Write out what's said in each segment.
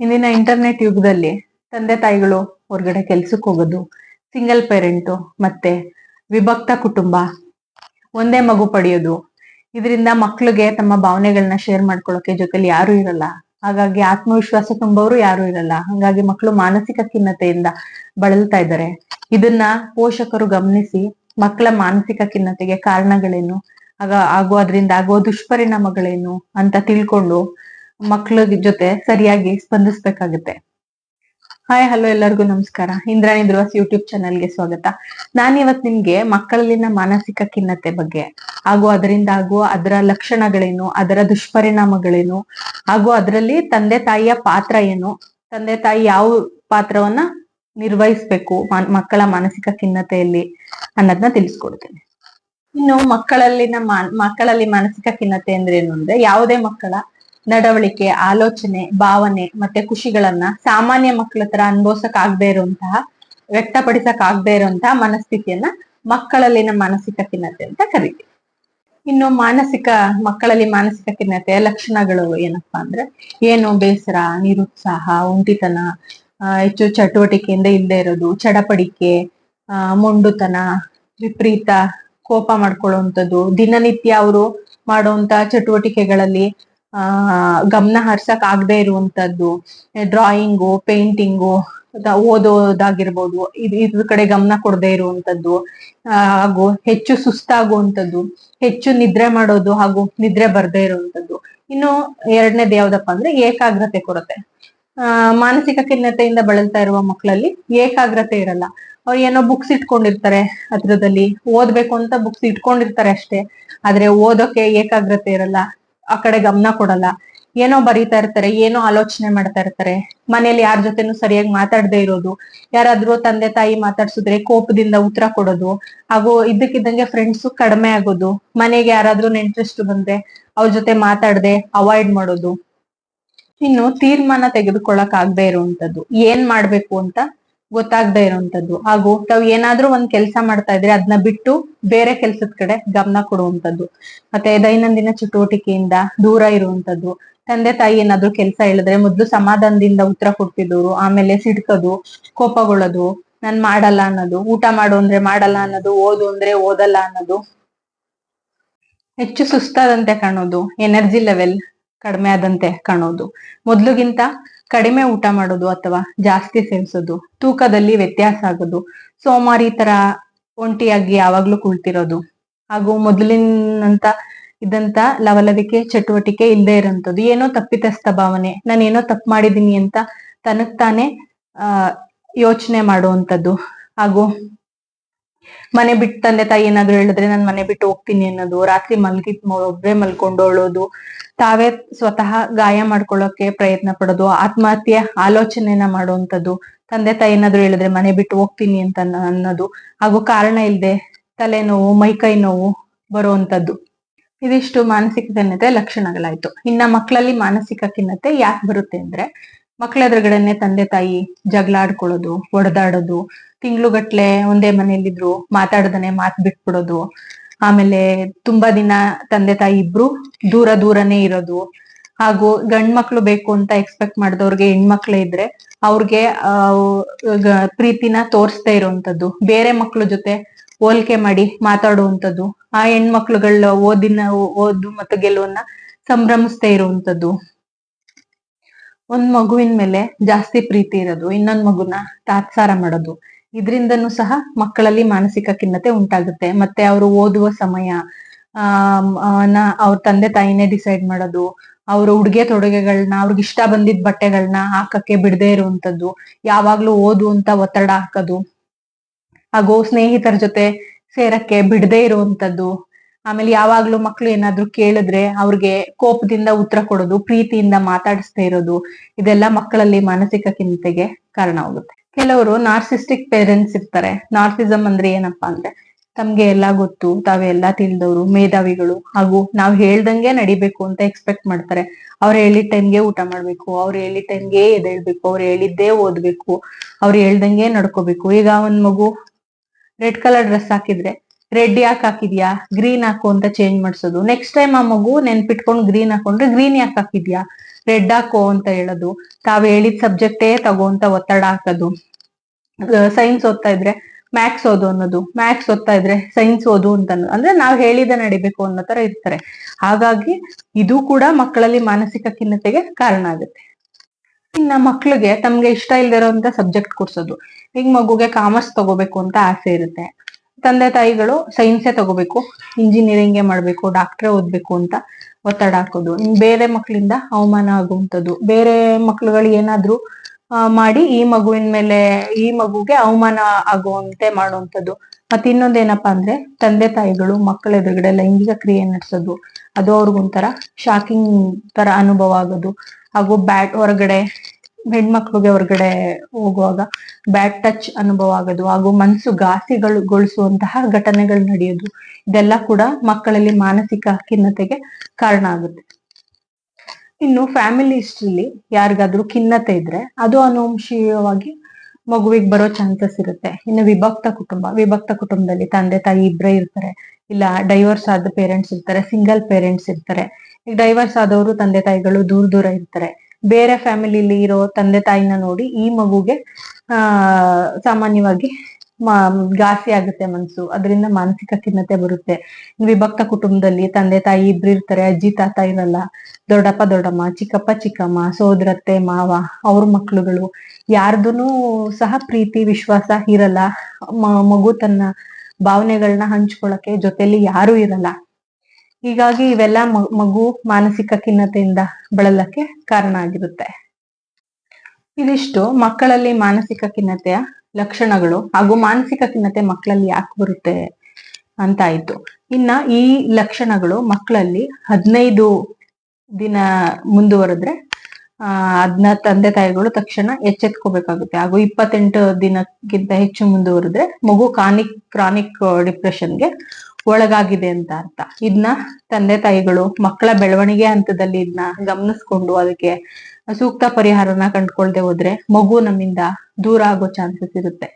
ಇಂದಿನ ಇಂಟರ್ನೆಟ್ ಯುಗದಲ್ಲಿ ತಂದೆ ತಾಯಿಗಳು ಹೊರಗಡೆ ಕೆಲ್ಸಕ್ಕೆ ಹೋಗೋದು ಸಿಂಗಲ್ ಪೇರೆಂಟು ಮತ್ತೆ ವಿಭಕ್ತ ಕುಟುಂಬ, ಒಂದೇ ಮಗು ಪಡೆಯೋದು, ಇದರಿಂದ ಮಕ್ಳಿಗೆ ತಮ್ಮ ಭಾವನೆಗಳನ್ನ ಶೇರ್ ಮಾಡ್ಕೊಳ್ಳೋಕೆ ಜೊತೆಲಿ ಯಾರು ಇರಲ್ಲ. ಹಾಗಾಗಿ ಆತ್ಮವಿಶ್ವಾಸ ತುಂಬವರು ಯಾರು ಇರಲ್ಲ. ಹಾಗಾಗಿ ಮಕ್ಕಳು ಮಾನಸಿಕ ಖಿನ್ನತೆಯಿಂದ ಬಳಲ್ತಾ ಇದ್ದಾರೆ. ಇದನ್ನ ಪೋಷಕರು ಗಮನಿಸಿ ಮಕ್ಕಳ ಮಾನಸಿಕ ಖಿನ್ನತೆಗೆ ಕಾರಣಗಳೇನು, ಆಗ ಆಗೋ ಅದರಿಂದ ಆಗೋ ದುಷ್ಪರಿಣಾಮಗಳೇನು ಅಂತ ತಿಳ್ಕೊಂಡು ಮಕ್ಕಳ ಜೊತೆ ಸರಿಯಾಗಿ ಸ್ಪಂದಿಸ್ಬೇಕಾಗುತ್ತೆ. ಹಾಯ್ ಹಲೋ ಎಲ್ಲರಿಗೂ ನಮಸ್ಕಾರ. ಇಂದ್ರಾಣಿ ಧ್ರುವಸ್ ಯೂಟ್ಯೂಬ್ ಚಾನಲ್ಗೆ ಸ್ವಾಗತ. ನಾನಿವತ್ ನಿಮ್ಗೆ ಮಕ್ಕಳಲ್ಲಿನ ಮಾನಸಿಕ ಖಿನ್ನತೆ ಬಗ್ಗೆ, ಹಾಗೂ ಅದರಿಂದ ಆಗುವ ಅದರ ಲಕ್ಷಣಗಳೇನು, ಅದರ ದುಷ್ಪರಿಣಾಮಗಳೇನು, ಹಾಗೂ ಅದರಲ್ಲಿ ತಂದೆ ತಾಯಿಯ ಪಾತ್ರ ಏನು, ತಂದೆ ತಾಯಿ ಯಾವ ಪಾತ್ರವನ್ನ ನಿರ್ವಹಿಸ್ಬೇಕು ಮಕ್ಕಳ ಮಾನಸಿಕ ಖಿನ್ನತೆಯಲ್ಲಿ ಅನ್ನೋದನ್ನ ತಿಳಿಸ್ಕೊಡ್ತೀನಿ. ಇನ್ನು ಮಕ್ಕಳಲ್ಲಿನ ಮಕ್ಕಳಲ್ಲಿ ಮಾನಸಿಕ ಖಿನ್ನತೆ ಅಂದ್ರೆ ಏನು ಅಂದ್ರೆ, ಯಾವುದೇ ಮಕ್ಕಳ ನಡವಳಿಕೆ ಆಲೋಚನೆ ಭಾವನೆ ಮತ್ತೆ ಖುಷಿಗಳನ್ನ ಸಾಮಾನ್ಯ ಮಕ್ಕಳ ತರ ಅನುಭವಿಸಕ್ ಆಗದೆ ಇರುವಂತಹ ವ್ಯಕ್ತಪಡಿಸಕ್ ಆಗದೆ ಇರುವಂತಹ ಮನಸ್ಥಿತಿಯನ್ನ ಮಕ್ಕಳಲ್ಲಿನ ಮಾನಸಿಕ ಖಿನ್ನತೆ ಅಂತ ಕರಿತೀವಿ. ಇನ್ನು ಮಾನಸಿಕ ಮಕ್ಕಳಲ್ಲಿ ಮಾನಸಿಕ ಖಿನ್ನತೆಯ ಲಕ್ಷಣಗಳು ಏನಪ್ಪಾ ಅಂದ್ರೆ ಏನು? ಬೇಸರ ನಿರುತ್ಸಾಹ ಒಂಟಿತನ ಹೆಚ್ಚು ಚಟುವಟಿಕೆಯಿಂದ ಇಲ್ಲದೆ ಇರೋದು ಚಡಪಡಿಕೆ ಆ, ಮೊಂಡುತನ ವಿಪರೀತ ಕೋಪ ಮಾಡ್ಕೊಳ್ಳುವಂಥದ್ದು ದಿನನಿತ್ಯ ಅವರು ಮಾಡುವಂತ ಚಟುವಟಿಕೆಗಳಲ್ಲಿ ಆ, ಗಮನ ಹರ್ಸಕ್ ಆಗದೆ ಇರುವಂತದ್ದು ಡ್ರಾಯಿಂಗು ಪೇಂಟಿಂಗು ಓದೋದಾಗಿರ್ಬೋದು, ಇದು, ಇದ್ರ ಕಡೆ ಗಮನ ಕೊಡದೆ ಇರುವಂತದ್ದು ಹಾಗೂ ಹೆಚ್ಚು ಸುಸ್ತಾಗುವಂಥದ್ದು ಹೆಚ್ಚು ನಿದ್ರೆ ಮಾಡೋದು ಹಾಗೂ ನಿದ್ರೆ ಬರದೇ ಇರುವಂತದ್ದು. ಇನ್ನು ಎರಡನೇದು ಯಾವ್ದಪ್ಪ ಅಂದ್ರೆ ಏಕಾಗ್ರತೆ ಕೊರತೆ. ಆ, ಮಾನಸಿಕ ಖಿನ್ನತೆಯಿಂದ ಬಳಲ್ತಾ ಇರುವ ಮಕ್ಕಳಲ್ಲಿ ಏಕಾಗ್ರತೆ ಇರಲ್ಲ. ಅವ್ರು ಏನೋ ಬುಕ್ಸ್ ಇಟ್ಕೊಂಡಿರ್ತಾರೆ ಹತ್ರದಲ್ಲಿ, ಓದ್ಬೇಕು ಅಂತ ಬುಕ್ಸ್ ಇಟ್ಕೊಂಡಿರ್ತಾರೆ ಅಷ್ಟೇ. ಆದ್ರೆ ಓದೋಕೆ ಏಕಾಗ್ರತೆ ಇರಲ್ಲ. ಆ ಕಡೆ ಗಮನ ಕೊಡಲ್ಲ. ಏನೋ ಬರೀತಾ ಇರ್ತಾರೆ, ಏನೋ ಆಲೋಚನೆ ಮಾಡ್ತಾ ಇರ್ತಾರೆ. ಮನೇಲಿ ಯಾರ ಜೊತೆನೂ ಸರಿಯಾಗಿ ಮಾತಾಡದೇ ಇರೋದು. ಯಾರಾದ್ರೂ ತಂದೆ, ತಾಯಿ ಮಾತಾಡ್ಸಿದ್ರೆ ಕೋಪದಿಂದ ಉತ್ತರ ಕೊಡೋದು. ಹಾಗೂ ಇದ್ದಕ್ಕಿದ್ದಂಗೆ ಫ್ರೆಂಡ್ಸ್ ಕಡಿಮೆ ಆಗೋದು. ಮನೆಗೆ ಯಾರಾದ್ರೂ ನೆಂಟ್ರೆಸ್ಟ್ ಬಂದ್ರೆ ಅವ್ರ ಜೊತೆ ಮಾತಾಡದೆ ಅವಾಯ್ಡ್ ಮಾಡೋದು. ಇನ್ನು ತೀರ್ಮಾನ ತೆಗೆದುಕೊಳ್ಳಕ್ ಆಗದೆ ಇರುವಂತದ್ದು ಏನ್ ಮಾಡ್ಬೇಕು ಅಂತ ಗೊತ್ತಾಗದೆ ಇರುವಂತದ್ದು ಹಾಗೂ ತಾವ್ ಏನಾದ್ರೂ ಒಂದ್ ಕೆಲ್ಸ ಮಾಡ್ತಾ ಇದ್ರೆ ಅದನ್ನ ಬಿಟ್ಟು ಬೇರೆ ಕೆಲ್ಸದ ಕಡೆ ಗಮನ ಕೊಡುವಂತದ್ದು ಮತ್ತೆ ದೈನಂದಿನ ಚಟುವಟಿಕೆಯಿಂದ ದೂರ ಇರುವಂತದ್ದು ತಂದೆ ತಾಯಿ ಏನಾದ್ರು ಕೆಲ್ಸ ಹೇಳಿದ್ರೆ ಮೊದ್ಲು ಸಮಾಧಾನದಿಂದ ಉತ್ತರ ಕೊಡ್ತಿದ್ರು ಆಮೇಲೆ ಸಿಡ್ಕೋದು, ಕೋಪಗೊಳ್ಳೋದು, ನಾನ್ ಮಾಡಲ್ಲ ಅನ್ನೋದು, ಊಟ ಮಾಡು ಅಂದ್ರೆ ಮಾಡಲ್ಲ ಅನ್ನೋದು, ಓದು ಅಂದ್ರೆ ಓದಲ್ಲ ಅನ್ನೋದು. ಹೆಚ್ಚು ಸುಸ್ತಾದಂತೆ ಕಾಣೋದು, ಎನರ್ಜಿ ಲೆವೆಲ್ ಕಡಿಮೆ ಆದಂತೆ ಕಾಣೋದು. ಮೊದ್ಲಿಗಿಂತ ಕಡಿಮೆ ಊಟ ಮಾಡೋದು ಅಥವಾ ಜಾಸ್ತಿ ಸೇವಿಸೋದು, ತೂಕದಲ್ಲಿ ವ್ಯತ್ಯಾಸ ಆಗೋದು, ಸೋಮಾರಿ ತರ ಒಂಟಿಯಾಗಿ ಯಾವಾಗ್ಲೂ ಕುಳ್ತಿರೋದು. ಹಾಗೂ ಮೊದಲಿನಂತ ಇದಂತ ಲವಲವಿಕೆ, ಚಟುವಟಿಕೆ ಇಲ್ಲದೆ ಇರೋಂಥದ್ದು. ಏನೋ ತಪ್ಪಿತಸ್ಥ ಭಾವನೆ ನಾನು ಏನೋ ತಪ್ಪು ಮಾಡಿದೀನಿ ಅಂತ ತನಗ್ ತಾನೇ, ಆ, ಯೋಚನೆ ಮಾಡುವಂಥದ್ದು. ಹಾಗೂ ಮನೆ ಬಿಟ್ಟು ತಂದೆ ತಾಯಿ ಏನಾದ್ರು ಹೇಳಿದ್ರೆ ನಾನು ಮನೆ ಬಿಟ್ಟು ಹೋಗ್ತೀನಿ ಅನ್ನೋದು, ರಾತ್ರಿ ಮಲಗಿದ್ ಒಬ್ಬರೇ ಮಲ್ಕೊಂಡೋಳೋದು ತಾವೇ ಸ್ವತಃ ಗಾಯ ಮಾಡ್ಕೊಳ್ಳೋಕೆ ಪ್ರಯತ್ನ ಪಡೋದು, ಆತ್ಮಹತ್ಯೆ ಆಲೋಚನೆನ ಮಾಡುವಂಥದ್ದು, ತಂದೆ ತಾಯಿ ಏನಾದ್ರು ಹೇಳಿದ್ರೆ ಮನೆ ಬಿಟ್ಟು ಹೋಗ್ತೀನಿ ಅಂತ ಅನ್ನ- ಅನ್ನೋದು, ಹಾಗೂ ಕಾರಣ ಇಲ್ಲದೆ ತಲೆನೋವು ಮೈಕೈ ನೋವು ಬರುವಂಥದ್ದು. ಇದಿಷ್ಟು ಮಾನಸಿಕ ಖಿನ್ನತೆ ಲಕ್ಷಣಗಳಾಯ್ತು. ಇನ್ನ ಮಕ್ಕಳಲ್ಲಿ ಮಾನಸಿಕ ಖಿನ್ನತೆ ಯಾಕೆ ಬರುತ್ತೆ ಅಂದ್ರೆ ಮಕ್ಕಳ ತಂದೆ ತಾಯಿ ಜಗಳ ಆಡ್ಕೊಳ್ಳೋದು ತಿಂಗಳುಗಟ್ಲೆ ತಿಂಗ್ಳುಗಟ್ಲೆ ಒಂದೇ ಮನೆಯಲ್ಲಿದ್ರು ಮಾತಾಡದನೆ ಮಾತ್ ಬಿಟ್ಬಿಡೋದು ಆಮೇಲೆ ತುಂಬಾ ದಿನ ತಂದೆ ತಾಯಿ ಇಬ್ರು ದೂರ ದೂರನೇ ಇರೋದು. ಹಾಗೂ ಗಂಡ್ ಮಕ್ಳು ಬೇಕು ಅಂತ ಎಕ್ಸ್ಪೆಕ್ಟ್ ಮಾಡಿದವ್ರಿಗೆ ಹೆಣ್ಮಕ್ಳೇ ಇದ್ರೆ ಅವ್ರಿಗೆ ಪ್ರೀತಿನ ತೋರಿಸ್ತಾ ಇರುವಂತದ್ದು ಬೇರೆ ಮಕ್ಳ ಜೊತೆ ಹೋಲಿಕೆ ಮಾಡಿ ಮಾತಾಡುವಂಥದ್ದು. ಆ ಹೆಣ್ಮಕ್ಳುಗಳ ಓದಿನ, ಓದು ಮತ್ತು ಗೆಲುವನ್ನ ಸಂಭ್ರಮಿಸ್ತಾ ಇರುವಂಥದ್ದು ಒಂದ್ ಮಗುವಿನ ಮೇಲೆ ಜಾಸ್ತಿ ಪ್ರೀತಿ ಇರೋದು, ಇನ್ನೊಂದ್ ಮಗುನ ತಾತ್ಸಾರ ಮಾಡೋದು. ಇದರಿಂದನೂ ಸಹ ಮಕ್ಕಳಲ್ಲಿ ಮಾನಸಿಕ ಖಿನ್ನತೆ ಉಂಟಾಗುತ್ತೆ. ಮತ್ತೆ ಅವರು ಓದುವ ಸಮಯ ಆ, ಅವ್ರ ತಂದೆ ತಾಯಿನೇ ಡಿಸೈಡ್ ಮಾಡೋದು ಅವ್ರ ಉಡುಗೆ ತೊಡುಗೆಗಳನ್ನ ಅವ್ರಿಗೆ ಇಷ್ಟ ಬಂದಿದ್ದ ಬಟ್ಟೆಗಳನ್ನ ಹಾಕಕ್ಕೆ ಬಿಡದೇ ಇರುವಂತದ್ದು ಯಾವಾಗ್ಲೂ ಓದು ಅಂತ ಒತ್ತಡ ಹಾಕೋದು ಹಾಗೂ ಸ್ನೇಹಿತರ ಜೊತೆ ಸೇರಕ್ಕೆ ಬಿಡದೇ ಇರುವಂತದ್ದು ಆಮೇಲೆ ಯಾವಾಗ್ಲೂ ಮಕ್ಳು ಏನಾದ್ರು ಕೇಳಿದ್ರೆ ಅವ್ರಿಗೆ ಕೋಪದಿಂದ ಉತ್ತರ ಕೊಡೋದು ಪ್ರೀತಿಯಿಂದ ಮಾತಾಡಿಸ್ತಾ ಇರೋದು ಇದೆಲ್ಲ ಮಕ್ಕಳಲ್ಲಿ ಮಾನಸಿಕ ಖಿನ್ನತೆಗೆ ಕಾರಣವಾಗುತ್ತೆ ಕೆಲವರು ನಾರ್ಸಿಸ್ಟಿಕ್ ಪೇರೆಂಟ್ಸ್ ಇರ್ತಾರೆ. ನಾರ್ಸಿಸಮ್ ಅಂದ್ರೆ ಏನಪ್ಪಾ ಅಂದ್ರೆ ತಮ್ಗೆ ಎಲ್ಲಾ ಗೊತ್ತು, ತಾವೇ ಎಲ್ಲಾ ತಿಳಿದವರು, ಮೇಧಾವಿಗಳು ಹಾಗೂ ನಾವ್ ಹೇಳ್ದಂಗೆ ನಡಿಬೇಕು ಅಂತ ಎಕ್ಸ್ಪೆಕ್ಟ್ ಮಾಡ್ತಾರೆ. ಅವ್ರು ಹೇಳಿದ ಟೈಮ್ಗೆ ಊಟ ಮಾಡ್ಬೇಕು, ಅವ್ರು ಹೇಳಿದ ಟೈಮ್ಗೆ ಎದೇಳ್ಬೇಕು ಅವ್ರು ಹೇಳಿದ್ದೇ ಓದ್ಬೇಕು, ಅವ್ರು ಹೇಳ್ದಂಗೆ ನಡ್ಕೋಬೇಕು. ಈಗ ಒಂದ್ ಮಗು ರೆಡ್ ಕಲರ್ ಡ್ರೆಸ್ ಹಾಕಿದ್ರೆ ರೆಡ್ ಯಾಕೆ ಹಾಕಿದ್ಯಾ? ಗ್ರೀನ್ ಹಾಕು ಅಂತ ಚೇಂಜ್ ಮಾಡಿಸೋದು. ನೆಕ್ಸ್ಟ್ ಟೈಮ್ ಆ ಮಗು ನೆನ್ಪಿಟ್ಕೊಂಡು ಗ್ರೀನ್ ಹಾಕೊಂಡ್ರೆ ಗ್ರೀನ್ ಯಾಕೆ ಹಾಕಿದ್ಯಾ? ರೆಡ್ ಹಾಕೋ ಅಂತ ಹೇಳೋದು. ತಾವ್ ಹೇಳಿದ ಸಬ್ಜೆಕ್ಟೇ ತಗೋ ಅಂತ ಒತ್ತಡ ಹಾಕೋದು. ಸೈನ್ಸ್ ಓದ್ತಾ ಇದ್ರೆ ಮ್ಯಾಥ್ಸ್ ಓದು ಅನ್ನೋದು. ಮ್ಯಾಥ್ಸ್ ಓದ್ತಾ ಇದ್ರೆ ಸೈನ್ಸ್ ಓದು ಅಂತ. ಅಂದ್ರೆ ನಾವ್ ಹೇಳಿದ ನಡಿಬೇಕು ಅನ್ನೋ ತರ ಇರ್ತಾರೆ. ಹಾಗಾಗಿ ಇದು ಕೂಡ ಮಕ್ಕಳಲ್ಲಿ ಮಾನಸಿಕ ಖಿನ್ನತೆಗೆ ಕಾರಣ ಆಗುತ್ತೆ. ಇನ್ನ ಮಕ್ಳಿಗೆ ತಮ್ಗೆ ಇಷ್ಟ ಇಲ್ದಿರೋಂತ ಸಬ್ಜೆಕ್ಟ್ ಕೊಡ್ಸೋದು. ಈಗ ಮಗುಗೆ ಕಾಮರ್ಸ್ ತಗೋಬೇಕು ಅಂತ ಆಸೆ ಇರುತ್ತೆ. ತಂದೆ ತಾಯಿಗಳು ಸೈನ್ಸೇ ತಗೋಬೇಕು ಇಂಜಿನಿಯರಿಂಗೇ ಮಾಡ್ಬೇಕು ಡಾಕ್ಟ್ರೇ ಓದ್ಬೇಕು ಅಂತ ಒತ್ತಡ ಹಾಕೋದು. ಬೇರೆ ಮಕ್ಕಳಿಂದ ಅವಮಾನ ಆಗುವಂಥದ್ದು. ಬೇರೆ ಮಕ್ಳುಗಳು ಏನಾದ್ರೂ ಮಾಡಿ ಈ ಮಗುವಿನ ಮೇಲೆ, ಈ ಮಗುಗೆ ಅವಮಾನ ಆಗುವಂತೆ ಮಾಡುವಂಥದ್ದು. ಮತ್ತೆ ಇನ್ನೊಂದೇನಪ್ಪಾ ಅಂದ್ರೆ, ತಂದೆ ತಾಯಿಗಳು ಮಕ್ಕಳ ಎದುರುಗಡೆ ಲೈಂಗಿಕ ಕ್ರಿಯೆ ನಡೆಸೋದು. ಅದು ಅವ್ರಿಗೊಂಥರ ಶಾಕಿಂಗ್ ತರ ಅನುಭವ ಆಗೋದು. ಹಾಗೂ ಬ್ಯಾಟ್ ಹೊರಗಡೆ ಹೆಣ್ಮಕ್ಳಿಗೆ ಹೊರಗಡೆ ಹೋಗುವಾಗ ಬ್ಯಾಡ್ ಟಚ್ ಅನುಭವ ಆಗೋದು, ಹಾಗೂ ಮನಸ್ಸು ಘಾಸಿಗಳು ಗೊಳಿಸುವಂತಹ ಘಟನೆಗಳು ನಡೆಯೋದು, ಇದೆಲ್ಲ ಕೂಡ ಮಕ್ಕಳಲ್ಲಿ ಮಾನಸಿಕ ಖಿನ್ನತೆಗೆ ಕಾರಣ ಆಗುತ್ತೆ. ಇನ್ನು ಫ್ಯಾಮಿಲಿ ಹಿಸ್ಟ್ರಿಲಿ ಯಾರಿಗಾದ್ರೂ ಖಿನ್ನತೆ ಇದ್ರೆ ಅದು ಅನುವಂಶೀಯವಾಗಿ ಮಗುವಿಗೆ ಬರೋ ಚಾನ್ಸಸ್ ಇರುತ್ತೆ. ಇನ್ನು ವಿಭಕ್ತ ಕುಟುಂಬ, ವಿಭಕ್ತ ಕುಟುಂಬದಲ್ಲಿ ತಂದೆ, ತಾಯಿ ಇಬ್ಬರೇ ಇರ್ತಾರೆ. ಇಲ್ಲ ಡೈವರ್ಸ್ ಆದ ಪೇರೆಂಟ್ಸ್ ಇರ್ತಾರೆ ಸಿಂಗಲ್ ಪೇರೆಂಟ್ಸ್ ಇರ್ತಾರೆ. ಡೈವರ್ಸ್ ಆದವರು ತಂದೆ, ತಾಯಿಗಳು ದೂರ ದೂರ ಇರ್ತಾರೆ. ಬೇರೆ ಫ್ಯಾಮಿಲಿಲಿ ಇರೋ ತಂದೆ ತಾಯಿನ ನೋಡಿ ಈ ಮಗುಗೆ, ಆ, ಸಾಮಾನ್ಯವಾಗಿ ಘಾಸಿ ಆಗುತ್ತೆ ಮನ್ಸು. ಅದರಿಂದ ಮಾನಸಿಕ ಖಿನ್ನತೆ ಬರುತ್ತೆ. ವಿಭಕ್ತ ಕುಟುಂಬದಲ್ಲಿ ತಂದೆ ತಾಯಿ ಇಬ್ರು ಇರ್ತಾರೆ, ಅಜ್ಜಿ ತಾತ ಇರಲ್ಲ. ದೊಡ್ಡಪ್ಪ, ದೊಡ್ಡಮ್ಮ, ಚಿಕ್ಕಪ್ಪ, ಚಿಕ್ಕಮ್ಮ, ಸೋದರತ್ತೆ, ಮಾವ, ಅವ್ರ ಮಕ್ಳುಗಳು. ಯಾರ್ದುನೂ ಸಹ ಪ್ರೀತಿ, ವಿಶ್ವಾಸ ಇರಲ್ಲ. ಮಗು ತನ್ನ ಭಾವನೆಗಳನ್ನ ಹಂಚ್ಕೊಳಕ್ಕೆ ಜೊತೆಲಿ ಯಾರು ಇರಲ್ಲ. ಹೀಗಾಗಿ ಇವೆಲ್ಲ ಮಗು ಮಾನಸಿಕ ಖಿನ್ನತೆಯಿಂದ ಬಳಲಕ್ಕೆ ಕಾರಣ ಆಗಿರುತ್ತೆ. ಇದಿಷ್ಟು ಮಕ್ಕಳಲ್ಲಿ ಮಾನಸಿಕ ಖಿನ್ನತೆಯ ಲಕ್ಷಣಗಳು ಹಾಗೂ ಮಾನಸಿಕ ಖಿನ್ನತೆ ಮಕ್ಕಳಲ್ಲಿ ಯಾಕೆ ಬರುತ್ತೆ ಅಂತ ಆಯ್ತು ಇನ್ನ ಈ ಲಕ್ಷಣಗಳು ಮಕ್ಕಳಲ್ಲಿ ಹದಿನೈದು ದಿನ ಮುಂದುವರೆದ್ರೆ, ಆ ಅದನ್ನ ತಂದೆ ತಾಯಿಗಳು ತಕ್ಷಣ ಎಚ್ಚೆತ್ಕೋಬೇಕಾಗುತ್ತೆ. ಹಾಗೂ ಇಪ್ಪತ್ತೆಂಟು ದಿನಕ್ಕಿಂತ ಹೆಚ್ಚು ಮುಂದುವರೆದ್ರೆ ಮಗು ಕಾನಿಕ್ ಕ್ರಾನಿಕ್ ಡಿಪ್ರೆಷನ್ಗೆ ಒಳಗಾಗಿದೆ ಅಂತ ಅರ್ಥ. ಇದನ್ನ ತಂದೆ ತಾಯಿಗಳು ಮಕ್ಕಳ ಬೆಳವಣಿಗೆ ಹಂತದಲ್ಲಿ ಇದನ್ನ ಗಮನಿಸ್ಕೊಂಡು ಅದಕ್ಕೆ ಸೂಕ್ತ ಪರಿಹಾರನ ಕಂಡ್ಕೊಳ್ದೆ ಹೋದ್ರೆ ಮಗು ನಮ್ಮಿಂದ ದೂರ ಆಗೋ ಚಾನ್ಸಸ್ ಇರುತ್ತೆ.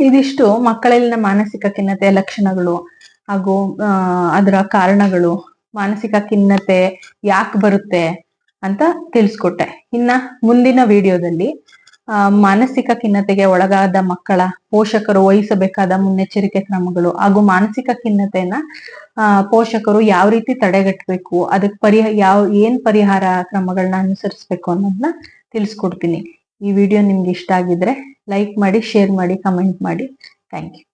ಇದಿಷ್ಟು ಮಕ್ಕಳಲ್ಲಿನ ಮಾನಸಿಕ ಖಿನ್ನತೆಯ ಲಕ್ಷಣಗಳು ಹಾಗೂ ಅದರ ಕಾರಣಗಳು ಮಾನಸಿಕ ಖಿನ್ನತೆ ಯಾಕೆ ಬರುತ್ತೆ ಅಂತ ತಿಳಿಸ್ಕೊಟ್ಟೆ. ಇನ್ನ ಮುಂದಿನ ವಿಡಿಯೋದಲ್ಲಿ ಮಾನಸಿಕ ಖಿನ್ನತೆಗೆ ಒಳಗಾದ ಮಕ್ಕಳ ಪೋಷಕರು ವಹಿಸಬೇಕಾದ ಮುನ್ನೆಚ್ಚರಿಕೆ ಕ್ರಮಗಳು ಹಾಗೂ ಮಾನಸಿಕ ಖಿನ್ನತೆಯನ್ನ ಪೋಷಕರು ಯಾವ ರೀತಿ ತಡೆಗಟ್ಟಬೇಕು, ಅದಕ್ಕೆ ಪರಿಹ, ಯಾವ, ಏನ್ ಪರಿಹಾರ ಕ್ರಮಗಳನ್ನ ಅನುಸರಿಸ್ಬೇಕು ಅನ್ನೋದನ್ನ ತಿಳಿಸ್ಕೊಡ್ತೀನಿ. ಈ ವಿಡಿಯೋ ನಿಮ್ಗೆ ಇಷ್ಟ ಆಗಿದ್ರೆ ಲೈಕ್ ಮಾಡಿ, ಶೇರ್ ಮಾಡಿ, ಕಮೆಂಟ್ ಮಾಡಿ. Thank you.